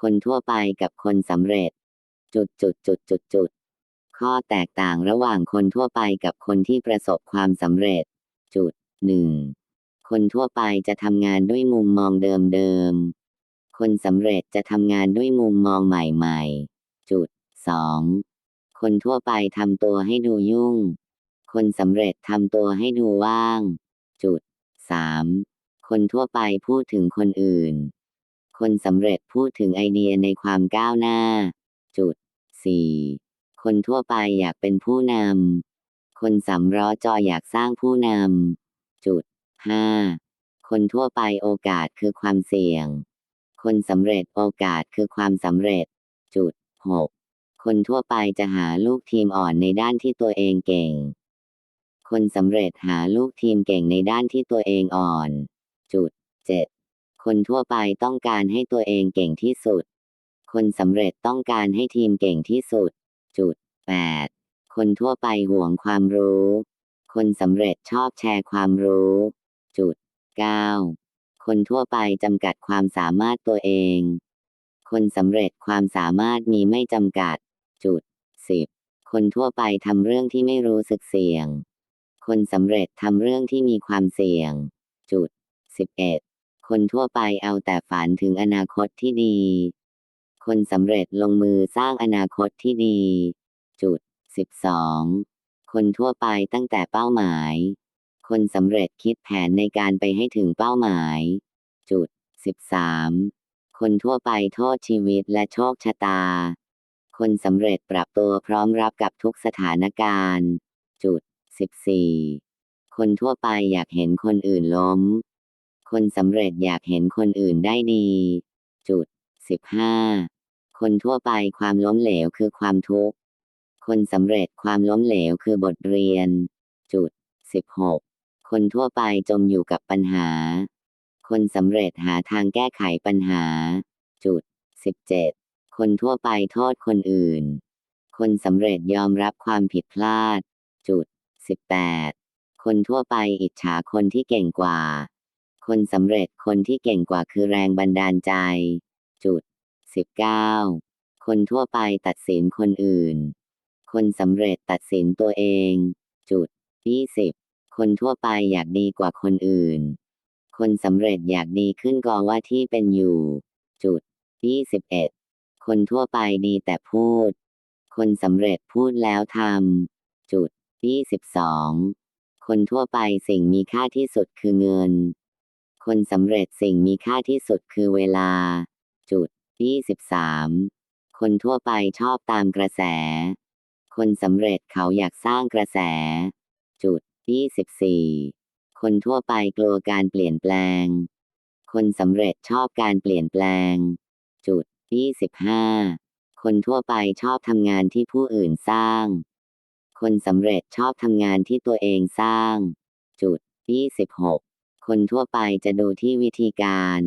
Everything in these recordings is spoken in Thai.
คนทั่วไปกับคนสำเร็จ จุดจุดจุดจุดจุดข้อแตกต่างระหว่างคนทั่วไปกับคนที่ประสบความสำเร็จ จุดหนึ่งคนทั่วไปจะทำงานด้วยมุมมองเดิมๆ คนสำเร็จจะทำงานด้วยมุมมองใหม่ๆ จุดสองคนทั่วไปทำตัวให้ดูยุ่ง คนสำเร็จทำตัวให้ดูว่าง จุดสามคนทั่วไปพูดถึงคนอื่น คนสำเร็จพูดถึงไอเดียในความก้าวหน้า จุดสี่คนทั่วไปอยากเป็นผู้นำ คนสำร้อจออยากสร้างผู้นำ จุดห้าคนทั่วไปโอกาสคือความเสี่ยง คนสำเร็จโอกาสคือความสำเร็จ จุดหกคนทั่วไปจะหาลูกทีมอ่อนในด้านที่ตัวเองเก่ง คนสำเร็จหาลูกทีมเก่งในด้านที่ตัวเองอ่อน จุดเจ็ด คนทั่วไปต้องการให้ตัวเองเก่งที่สุด คนสำเร็จต้องการให้ทีมเก่งที่สุด จุดแปดคนทั่วไปห่วงความรู้ คนสำเร็จชอบแชร์ความรู้ จุดเก้าคนทั่วไปจำกัดความสามารถตัวเอง คนสำเร็จความสามารถมีไม่จำกัด จุดสิบคนทั่วไปทำเรื่องที่ไม่รู้สึกเสี่ยง คนสำเร็จทำเรื่องที่มีความเสี่ยง จุดสิบเอ็ด คนทั่วไปเอาแต่ฝันถึงอนาคตที่ดี คนสำเร็จลงมือสร้างอนาคตที่ดี จุดสิบสองคนทั่วไปตั้งแต่เป้าหมาย คนสำเร็จคิดแผนในการไปให้ถึงเป้าหมาย จุดสิบสามคนทั่วไปโทษชีวิตและโชคชะตา คนสำเร็จปรับตัวพร้อมรับกับทุกสถานการณ์ จุดสิบสี่คนทั่วไปอยากเห็นคนอื่นล้ม คนสำเร็จอยากเห็นคนอื่นได้ดี จุดสิบห้าคนทั่วไปความล้มเหลวคือความทุกข์ คนสำเร็จความล้มเหลวคือบทเรียน จุดสิบหกคนทั่วไปจมอยู่กับปัญหา คนสำเร็จหาทางแก้ไขปัญหา จุดสิบเจ็ดคนทั่วไปโทษคนอื่น คนสำเร็จยอมรับความผิดพลาด จุดสิบแปดคนทั่วไปอิจฉาคนที่เก่งกว่า คนสำเร็จคนที่เก่งกว่าคือแรงบันดาลใจ จุดสิบเก้าคนทั่วไปตัดสินคนอื่น คนสำเร็จตัดสินตัวเอง จุดยี่สิบคนทั่วไปอยากดีกว่าคนอื่น คนสำเร็จอยากดีขึ้นกว่าที่เป็นอยู่ จุดยี่สิบเอ็ดคนทั่วไปดีแต่พูด คนสำเร็จพูดแล้วทำ จุดยี่สิบสองคนทั่วไปสิ่งมีค่าที่สุดคือเงิน คนสำเร็จสิ่งมีค่าที่สุดคือเวลา จุดยี่สิบสามคนทั่วไปชอบตามกระแส คนสำเร็จเขาอยากสร้างกระแส จุดยี่สิบสี่คนทั่วไปกลัวการเปลี่ยนแปลง คนสำเร็จชอบการเปลี่ยนแปลง จุดยี่สิบห้าคนทั่วไปชอบทำงานที่ผู้อื่นสร้าง คนสำเร็จชอบทำงานที่ตัวเองสร้าง จุดยี่สิบหก คนทั่วไปจะดูที่วิธีการ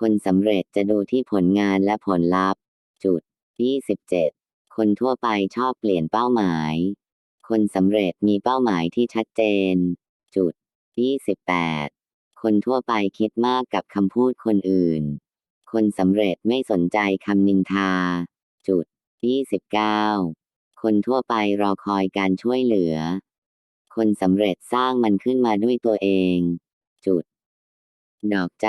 คนสำเร็จจะดูที่ผลงานและผลลัพธ์ จุดยี่สิบเจ็ดคนทั่วไปชอบเปลี่ยนเป้าหมาย คนสำเร็จมีเป้าหมายที่ชัดเจน จุดยี่สิบแปดคนทั่วไปคิดมากกับคำพูดคนอื่น คนสำเร็จไม่สนใจคำนินทา จุดยี่สิบเก้าคนทั่วไปรอคอยการช่วยเหลือ คนสำเร็จสร้างมันขึ้นมาด้วยตัวเอง จุด ดอกจัน